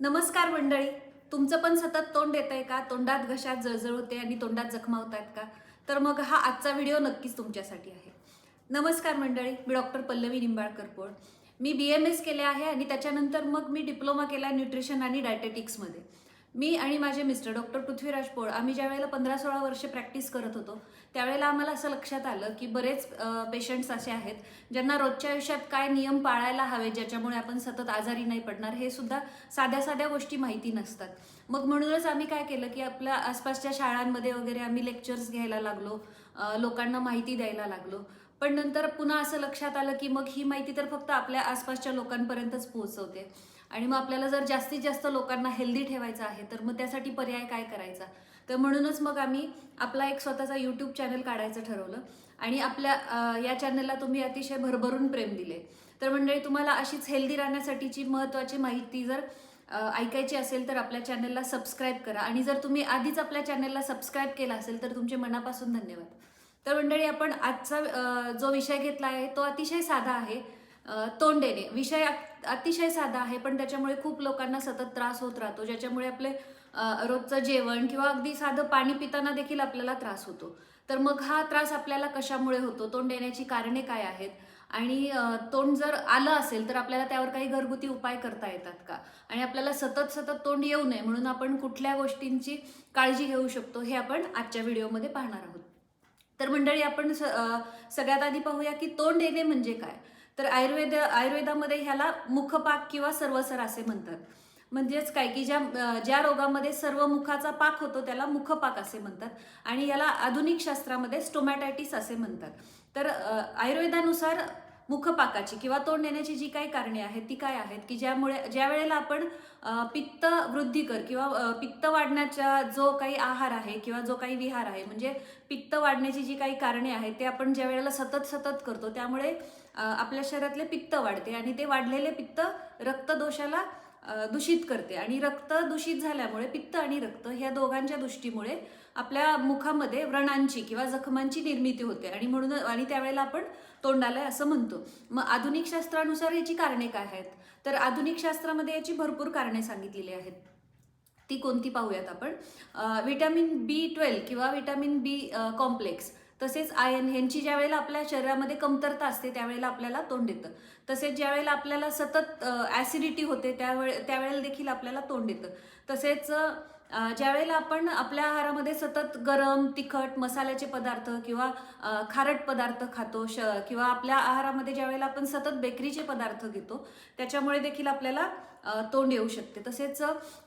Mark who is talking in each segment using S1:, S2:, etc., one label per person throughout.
S1: नमस्कार मंडळी. तुमचं पण सतत तोंड येत आहे का? तोंडात घशात जळजळ होते आणि तोंडात जखमा होत आहेत का? तर मग हा आजचा व्हिडिओ नक्कीच तुमच्यासाठी आहे. नमस्कार मंडळी मी डॉक्टर पल्लवी निंबाळकर पोळ. मी बी एम एस केले आहे आणि त्याच्यानंतर मग मी डिप्लोमा केला न्यूट्रिशन आणि डायटेटिक्समध्ये. मी आणि माझे मिस्टर डॉक्टर पृथ्वीराज पोळ आम्ही ज्या वेळेला पंधरा सोळा वर्ष प्रॅक्टिस करत होतो त्यावेळेला आम्हाला असं लक्षात आलं की बरेच पेशंट्स असे आहेत ज्यांना रोजच्या आयुष्यात काय नियम पाळायला हवे ज्याच्यामुळे आपण सतत आजारी नाही पडणार हे सुद्धा साध्या साध्या गोष्टी माहिती नसतात. मग म्हणूनच आम्ही काय केलं की आपल्या आसपासच्या शाळांमध्ये वगैरे आम्ही लेक्चर्स घ्यायला लागलो लोकांना माहिती द्यायला लागलो. पण नंतर पुन्हा असं लक्षात आलं की मग ही माहिती तर फक्त आपल्या आसपासच्या लोकांपर्यंतच पोहोचवते. आणि मग आपल्याला जर जास्तीत जास्त लोकांना हेल्दी ठेवायचं आहे तर मग त्यासाठी पर्याय काय करायचा? तर म्हणूनच मग आम्ही आपला एक स्वतःचा यूट्यूब चॅनल काढायचं ठरवलं. आणि आपल्या या चॅनलला तुम्ही अतिशय भरभरून प्रेम दिले. तर मंडळी तुम्हाला अशीच हेल्दी राहण्यासाठीची महत्त्वाची माहिती जर ऐकायची असेल तर आपल्या चॅनलला सबस्क्राईब करा. आणि जर तुम्ही आधीच आपल्या चॅनलला सबस्क्राईब केला असेल तर तुमचे मनापासून धन्यवाद. तर मंडळी आपण आजचा जो विषय घेतला आहे तो अतिशय साधा आहे. तोंड देणे. विषय अतिशय साधा आहे पण त्याच्यामुळे खूप लोकांना सतत त्रास होत राहतो ज्याच्यामुळे आपले रोजचं जेवण किंवा अगदी साधं पाणी पिताना देखील आपल्याला त्रास होतो. तर मग हा त्रास आपल्याला कशामुळे होतो? तोंड येण्याची कारणे काय आहेत? आणि तोंड जर आलं असेल तर आपल्याला त्यावर काही घरगुती उपाय करता येतात का? आणि आपल्याला सतत सतत तोंड येऊ नये म्हणून आपण कुठल्या गोष्टींची काळजी घेऊ शकतो हे आपण आजच्या व्हिडिओमध्ये पाहणार आहोत. तर मंडळी आपण स- सगळ्यात आधी पाहूया की तोंड येणे म्हणजे काय? तर आयुर्वेद आयुर्वेदामध्ये ह्याला मुखपाक किंवा सर्वसर असे म्हणतात. म्हणजेच काय की ज्या ज्या रोगामध्ये सर्व मुखाचा पाक होतो त्याला मुखपाक असे म्हणतात आणि याला आधुनिक शास्त्रामध्ये स्टोमॅटायटिस असे म्हणतात. तर आयुर्वेदानुसार मुखपाकाची किंवा तोंड देण्याची जी काही कारणे आहेत ती काय आहेत? की ज्यामुळे ज्या वेळेला आपण पित्त वृद्धीकर किंवा पित्त वाढण्याचा जो काही आहार आहे किंवा जो काही विहार आहे म्हणजे पित्त वाढण्याची जी काही कारणे आहेत ते आपण ज्या वेळेला सतत सतत करतो त्यामुळे आपल्या शरीरातले पित्त वाढते आणि ते वाढलेले पित्त रक्तदोषाला दूषित करते. आणि रक्त दूषित झाल्यामुळे पित्त आणि रक्त ह्या दोघांच्या दृष्टीमुळे आपल्या मुखामध्ये व्रणांची किंवा जखमांची निर्मिती होते. आणि म्हणून आणि त्यावेळेला आपण तोंडालय असं म्हणतो. मग आधुनिक शास्त्रानुसार याची कारणे काय आहेत? तर आधुनिक शास्त्रामध्ये याची भरपूर कारणे सांगितलेली आहेत. ती कोणती पाहूयात आपण? व्हिटॅमिन विटॅमिन बी ट्वेल्व किंवा विटॅमिन बी कॉम्प्लेक्स. तसेच आयन ह्यांची ज्या वेळेला आपल्या शरीरामध्ये कमतरता असते त्यावेळेला आपल्याला तोंड येतं. तसेच ज्या वेळेला आपल्याला सतत ॲसिडिटी होते त्यावेळे त्यावेळेला देखील आपल्याला तोंड येतं. तसेच ज्यावेळेला आपण आपल्या आहारामध्ये सतत गरम तिखट मसाल्याचे पदार्थ किंवा खारट पदार्थ खातो श किंवा आपल्या आहारामध्ये ज्यावेळेला आपण सतत बेकरीचे पदार्थ घेतो त्याच्यामुळे देखील आपल्याला तोंड येऊ शकते. तसेच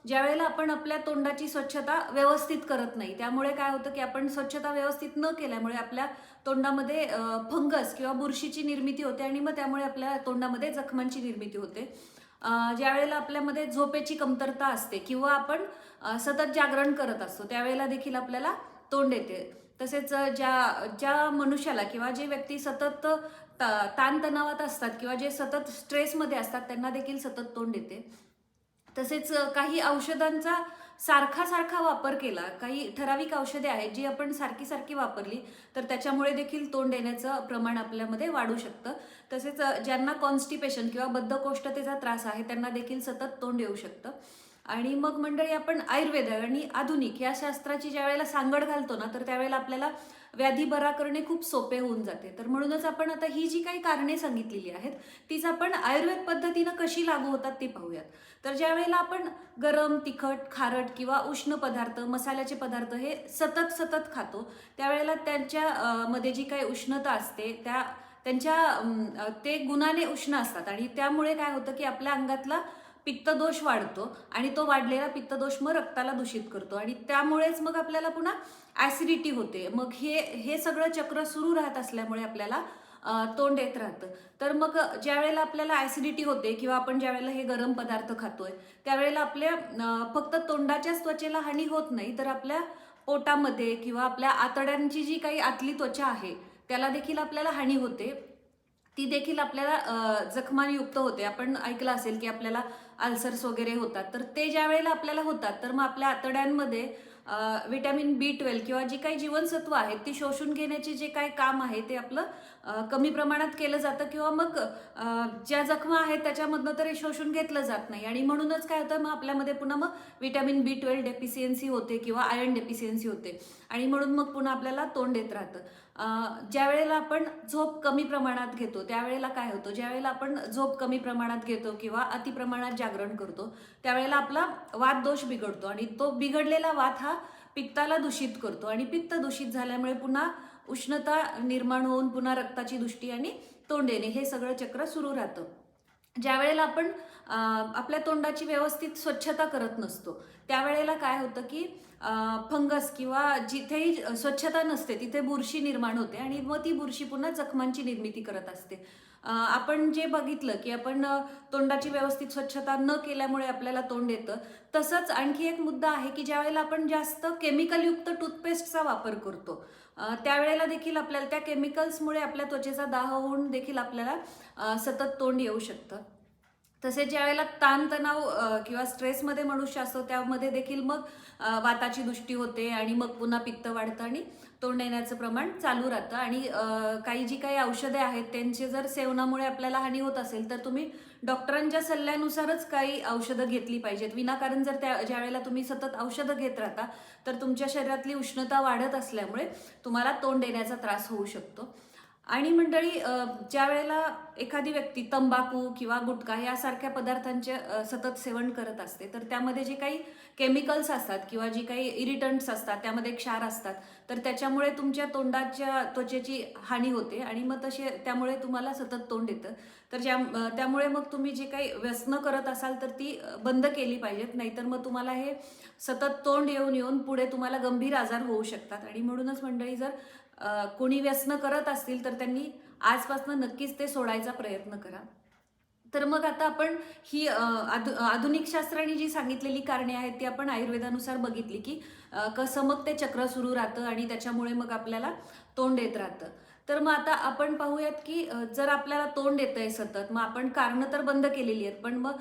S1: ज्यावेळेला आपण आपल्या तोंडाची स्वच्छता व्यवस्थित करत नाही त्यामुळे काय होतं की आपण स्वच्छता व्यवस्थित न केल्यामुळे आपल्या तोंडामध्ये फंगस किंवा बुरशीची निर्मिती होते आणि मग त्यामुळे आपल्या तोंडामध्ये जखमांची निर्मिती होते. ज्या वेळेला आपल्यामध्ये झोपेची कमतरता असते किंवा आपण सतत जागरण करत असतो त्यावेळेला देखील आपल्याला तोंड येते. तसेच ज्या ज्या मनुष्याला किंवा जे व्यक्ती सतत ता- ताणतणावात असतात किंवा जे सतत स्ट्रेसमध्ये असतात त्यांना देखील सतत तोंड येते. तसेच काही औषधांचा सारखा सारखा वापर केला. काही ठराविक औषधे आहेत जी आपण सारखी सारखी वापरली तर त्याच्यामुळे देखील तोंड येण्याचं प्रमाण आपल्यामध्ये वाढू शकतं. तसेच ज्यांना कॉन्स्टिपेशन किंवा बद्धकोष्ठतेचा त्रास आहे त्यांना देखील सतत तोंड येऊ शकतं. आणि मग मंडळी आपण आयुर्वेद आणि आधुनिक या शास्त्राची ज्या वेळेला सांगड घालतो ना तर त्यावेळेला आपल्याला व्याधी बरा करणे खूप सोपे होऊन जाते. तर म्हणूनच आपण आता ही जी काही कारणे सांगितलेली आहेत तीच आपण आयुर्वेद पद्धतीनं कशी लागू होतात ती पाहूयात. तर ज्या वेळेला आपण गरम तिखट खारट किंवा उष्ण पदार्थ मसाल्याचे पदार्थ हे सतत सतत खातो त्यावेळेला त्यांच्या मध्ये जी काही उष्णता असते त्या त्यांच्या ते गुणाने उष्ण असतात. आणि त्यामुळे काय होतं की आपल्या अंगातला पित्तदोष वाढतो आणि तो वाढलेला पित्तदोष मग रक्ताला दूषित करतो. आणि त्यामुळेच मग आपल्याला पुन्हा ॲसिडिटी होते. मग हे हे सगळं चक्र सुरू राहत असल्यामुळे आपल्याला तोंड येत राहतं. तर मग ज्या वेळेला आपल्याला ॲसिडिटी होते किंवा आपण ज्या वेळेला हे गरम पदार्थ खातोय त्यावेळेला आपल्या फक्त तोंडाच्याच त्वचेला हानी होत नाही तर आपल्या पोटामध्ये किंवा आपल्या आतड्यांची जी काही आतली त्वचा आहे त्याला देखील आपल्याला हानी होते. ती देखील आपल्याला जखमानयुक्त होते. आपण ऐकलं असेल की आपल्याला अल्सर्स वगैरे होतात. तर ते ज्या वेळेला आपल्याला होतात तर मग आपल्या आतड्यांमध्ये विटॅमिन बी ट्वेल्व किंवा जी काही जीवनसत्व आहेत ती शोषून घेण्याचे जे काही काम आहे ते आपलं कमी प्रमाणात केलं जातं किंवा मग ज्या जखमा आहेत त्याच्यामधनं तर हे शोषून घेतलं जात नाही. आणि म्हणूनच काय होतं मग आपल्यामध्ये पुन्हा मग विटॅमिन बी ट्वेल्व डेफिशियन्सी होते किंवा आयर्न डेफिशियन्सी होते. आणि म्हणून मग पुन्हा आपल्याला तोंड येत राहतं. ज्या वेळेला आपण झोप कमी प्रमाणात घेतो त्यावेळेला काय होतं? ज्या वेळेला आपण झोप कमी प्रमाणात घेतो किंवा अति प्रमाणात जागरण करतो त्यावेळेला आपला वात दोष बिघडतो आणि तो बिघडलेला वात हा पित्ताला दूषित करतो आणि पित्त दूषित झाल्यामुळे पुन्हा उष्णता निर्माण होऊन पुन्हा रक्ताची दृष्टी आणि तोंड येणे हे सगळं चक्र सुरू राहतं. ज्या वेळेला आपण आपल्या तोंडाची व्यवस्थित स्वच्छता करत नसतो. त्यावेळेला काय होतं की फंगस किंवा जिथेही स्वच्छता नसते तिथे बुरशी निर्माण होते आणि मग ती बुरशी पुन्हा जखमांची निर्मिती करत असते. आपण जे बघितलं की आपण तोंडाची व्यवस्थित स्वच्छता न केल्यामुळे आपल्याला तोंड येतं तसंच आणखी एक मुद्दा आहे की ज्यावेळेला आपण जास्त केमिकलयुक्त टूथपेस्टचा वापर करतो त्यावेळेला देखील आपल्याला त्या केमिकल्समुळे आपल्या त्वचेचा दाह होऊन देखील आपल्याला सतत तोंड येऊ शकतं. तसेच ज्या वेळेला ताणतणाव किंवा स्ट्रेसमध्ये मनुष्य असतो त्यामध्ये देखील मग वाताची दृष्टी होते आणि मग पुन्हा पित्त वाढतं आणि तोंड येण्याचं प्रमाण चालू राहतं. आणि काही जी काही औषधे आहेत त्यांचे जर सेवनामुळे आपल्याला हानी होत असेल तर तुम्ही डॉक्टरांच्या सल्ल्यानुसारच काही औषधं घेतली पाहिजेत. विनाकारण जर त्या ज्या वेळेला तुम्ही सतत औषधं घेत राहता तर तुमच्या शरीरातली उष्णता वाढत असल्यामुळे तुम्हाला तोंड येण्याचा त्रास होऊ शकतो. आणि मंडळी ज्या वेळेला एखादी व्यक्ती तंबाखू किंवा गुटखा यासारख्या पदार्थांचे सतत सेवन करत असते तर त्यामध्ये जे काही केमिकल्स असतात किंवा जी काही इरिटंट्स असतात त्यामध्ये क्षार असतात तर त्याच्यामुळे तुमच्या तोंडाच्या त्वचेची हानी होते आणि मग तसे त्यामुळे तुम्हाला सतत तोंड येतं. तर ज्या त्यामुळे मग तुम्ही जे काही व्यसनं करत असाल तर ती बंद केली पाहिजेत नाहीतर मग तुम्हाला हे सतत तोंड येऊन येऊन पुढे तुम्हाला गंभीर आजार होऊ शकतात. आणि म्हणूनच मंडळी जर कोणी व्यसनं करत असतील तर त्यांनी आजपासून नक्कीच ते सोडायचा प्रयत्न करा. तर मग आता आपण ही आधु आधुनिक शास्त्राने जी सांगितलेली कारणे आहेत ती आपण आयुर्वेदानुसार बघितली की कसं मग ते चक्र सुरू राहतं आणि त्याच्यामुळे मग आपल्याला तोंड येत राहतं. तर मग आता आपण पाहूयात की जर आपल्याला तोंड येतंय आहे सतत मग आपण कारणं तर बंद केलेली आहेत पण मग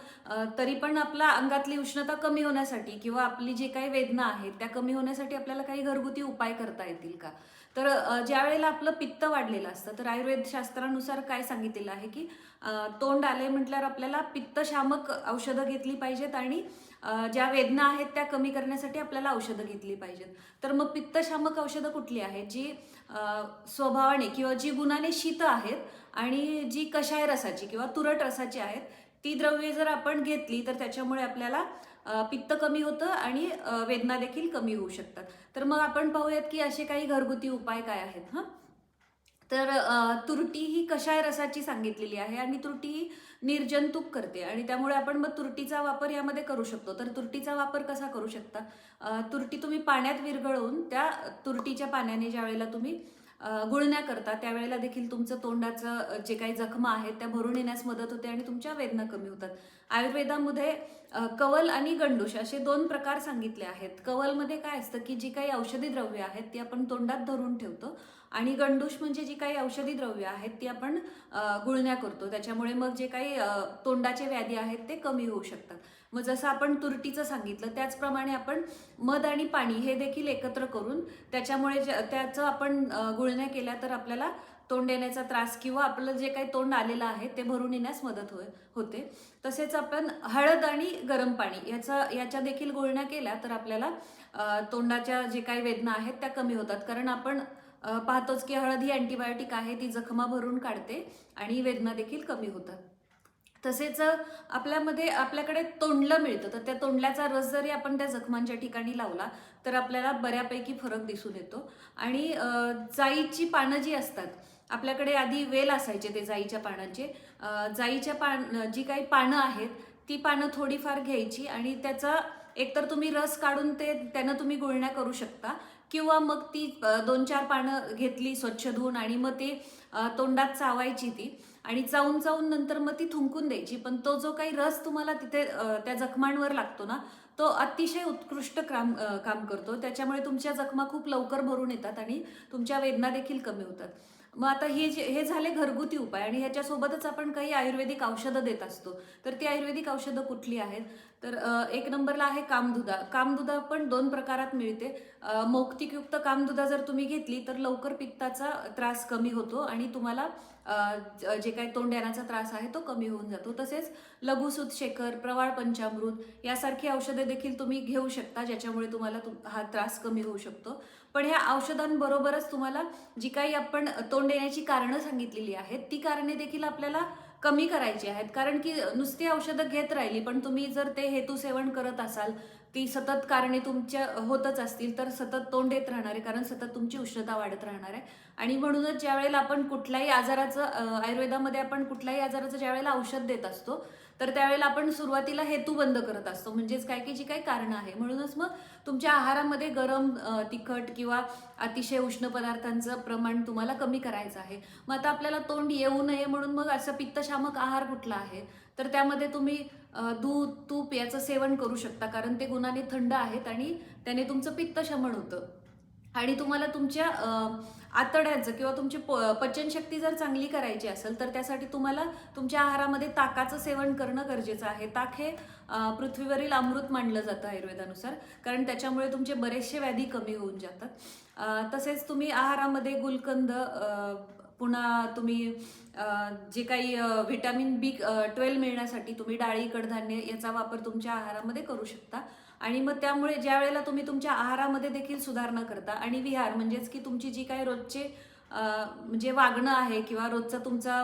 S1: तरी पण आपला अंगातली उष्णता कमी होण्यासाठी किंवा आपली जी काही वेदना आहेत त्या कमी होण्यासाठी आपल्याला काही घरगुती उपाय करता येतील का? तर ज्या वेळेला आपलं पित्त वाढलेलं असतं तर आयुर्वेद शास्त्रानुसार काय सांगितलेलं आहे की तोंड आले म्हटल्यावर आपल्याला पित्तशामक औषधं घेतली पाहिजेत आणि ज्या वेदना आहेत त्या कमी करण्यासाठी आपल्याला औषधं घेतली पाहिजेत. तर मग पित्तशामक औषधं कुठली आहेत? जी स्वभावाने किंवा जी गुणाने शीत आहेत आणि जी कषाय रसाची किंवा तुरट रसाची आहेत ती द्रव्ये जर आपण घेतली तर त्याच्यामुळे आपल्याला पित्त कमी होतं आणि वेदना देखील कमी होऊ शकतात. तर मग आपण पाहूयात की असे काही घरगुती उपाय काय आहेत हां? तर तुरटी ही कषाय रसाची सांगितलेली आहे आणि तुरटी ही निर्जंतुक करते आणि त्यामुळे आपण मग तुरटीचा वापर यामध्ये करू शकतो. तर तुरटीचा वापर कसा करू शकता? तुरटी तुम्ही पाण्यात विरघळवून त्या तुरटीच्या पाण्याने ज्या वेळेला तुम्ही गुळण्या करता त्यावेळेला देखील तुमचं तोंडाचं जे काही जखमा आहेत त्या भरून येण्यास मदत होते आणि तुमच्या वेदना कमी होतात. आयुर्वेदामध्ये कवल आणि गंडूश असे दोन प्रकार सांगितले आहेत. कवलमध्ये काय असतं की जी काही औषधी द्रव्य आहेत ती आपण तोंडात धरून ठेवतो. आणि गंडूश म्हणजे जी काही औषधी द्रव्य आहेत ती आपण गुळण्या करतो. त्याच्यामुळे मग जे काही तोंडाचे व्याधी आहेत ते कमी होऊ शकतात. मग जसं आपण तुरटीचं सांगितलं त्याचप्रमाणे आपण मध आणि पाणी हे देखील एकत्र करून त्याच्यामुळे त्याचं आपण गुळण्या केल्या तर आपल्याला तोंड येण्याचा त्रास किंवा आपलं जे काही तोंड आलेलं आहे ते भरून येण्यास मदत होय होते. तसेच आपण हळद आणि गरम पाणी याचा याच्या देखील गुळण्या केल्या तर आपल्याला तोंडाच्या जे काही वेदना आहेत त्या कमी होतात. कारण आपण पाहतोच की हळद ही अँटीबायोटिक आहे ती जखमा भरून काढते आणि वेदना देखील कमी होतात. तसेच आपल्यामध्ये आपल्याकडे तोंडलं मिळतं. तर त्या तोंडल्याचा रस जरी आपण त्या जखमांच्या ठिकाणी लावला तर आपल्याला बऱ्यापैकी फरक दिसून येतो. आणि जाईची पानं जी असतात आपल्याकडे आधी वेल असायचे ते जाईच्या पानांचे. जाईच्या पान जी काही पानं आहेत ती पानं थोडीफार घ्यायची आणि त्याचा एकतर तुम्ही रस काढून ते त्यानं तुम्ही गुळण्या करू शकता. किंवा मग ती दोन चार पानं घेतली स्वच्छ धुवून आणि मग ती तोंडात चावायची ती आणि चावून चावून नंतर मग ती थुंकून द्यायची. पण तो जो काही रस तुम्हाला तिथे त्या जखमांवर लागतो ना तो अतिशय उत्कृष्ट काम काम करतो. त्याच्यामुळे तुमच्या जखमा खूप लवकर भरून येतात आणि तुमच्या वेदना देखील कमी होतात. मग आता हे जे हे झाले घरगुती उपाय आणि ह्याच्यासोबतच आपण काही आयुर्वेदिक औषधं देत असतो. तर ती आयुर्वेदिक औषधं कुठली आहेत? तर एक नंबरला आहे कामदुधा कामदुधा पण दोन प्रकारात मिळते. मौक्तिकयुक्त कामदुधा जर तुम्ही घेतली तर लवकर पित्ताचा त्रास कमी होतो आणि तुम्हाला ज- जे काही तोंड्यानाचा त्रास आहे तो कमी होऊन जातो. तसेच लघुसूत शेखर प्रवाळ पंचामृत यासारखी औषधे देखील तुम्ही घेऊ शकता ज्याच्यामुळे तुम्हाला तु हा त्रास कमी होऊ शकतो. पण ह्या औषधांबरोबरच तुम्हाला जी काही आपण तोंड येण्याची कारणं सांगितलेली आहेत ती कारणे देखील आपल्याला कमी करायची आहेत. कारण की नुसती औषधं घेत राहिली पण तुम्ही जर ते हेतू सेवन करत असाल ती सतत कारणे तुमच्या होतच असतील तर सतत तोंड येत राहणार आहे कारण सतत तुमची उष्णता वाढत राहणार आहे. आणि म्हणूनच ज्या वेळेला आपण कुठल्याही आजाराचं आयुर्वेदामध्ये आपण कुठल्याही आजाराचं ज्या वेळेला औषध देत असतो तर त्यावेळेला आपण सुरुवातीला हेतू बंद करत असतो. म्हणजेच काय की जी काही कारणं आहे. म्हणूनच मग तुमच्या आहारामध्ये गरम तिखट किंवा अतिशय उष्ण पदार्थांचं प्रमाण तुम्हाला कमी करायचं आहे. मग आता आपल्याला तोंड येऊ नये म्हणून मग असं पित्तशामक आहार कुठला आहे? तर त्यामध्ये तुम्ही दूध तूप याचं सेवन करू शकता. कारण ते गुणाने थंड आहेत आणि त्याने तुमचं पित्त शमन होतं. आणि तुम्हाला तुमच्या आतड्याचं किंवा तुमची प- पचनशक्ती जर चांगली करायची असेल तर त्यासाठी तुम्हाला तुमच्या आहारामध्ये ताकाचं सेवन करणं गरजेचं आहे. ताक हे पृथ्वीवरील अमृत मानलं जातं आयुर्वेदानुसार कारण त्याच्यामुळे तुमचे बरेचसे व्याधी कमी होऊन जातात. तसेच तुम्ही आहारामध्ये गुलकंद पुन्हा तुम्ही जे काही व्हिटॅमिन बी ट्वेल्व मिळण्यासाठी तुम्ही डाळी कडधान्य याचा वापर तुमच्या आहारामध्ये करू शकता. आणि मग त्यामुळे ज्या वेळेला तुम्ही तुमच्या आहारामध्ये देखील सुधारणा करता आणि विहार म्हणजेच की तुमची जी काही रोजचे म्हणजे वागणं आहे किंवा रोजचा तुमचा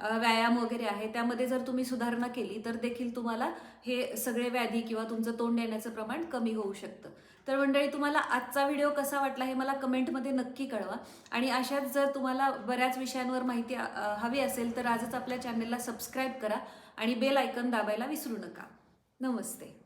S1: व्यायाम वगैरे आहे त्यामध्ये जर तुम्ही सुधारणा केली तर देखील तुम्हाला हे सगळे व्याधी किंवा तुमचं तोंड येण्याचं प्रमाण कमी होऊ शकतं. तर मंडळी तुम्हाला आजचा व्हिडिओ कसा वाटला हे मला कमेंटमध्ये नक्की कळवा. आणि अशाच जर तुम्हाला बऱ्याच विषयांवर माहिती हवी असेल तर आजच आपल्या चॅनलला सबस्क्राईब करा आणि बेल आयकन दाबायला विसरू नका. नमस्ते.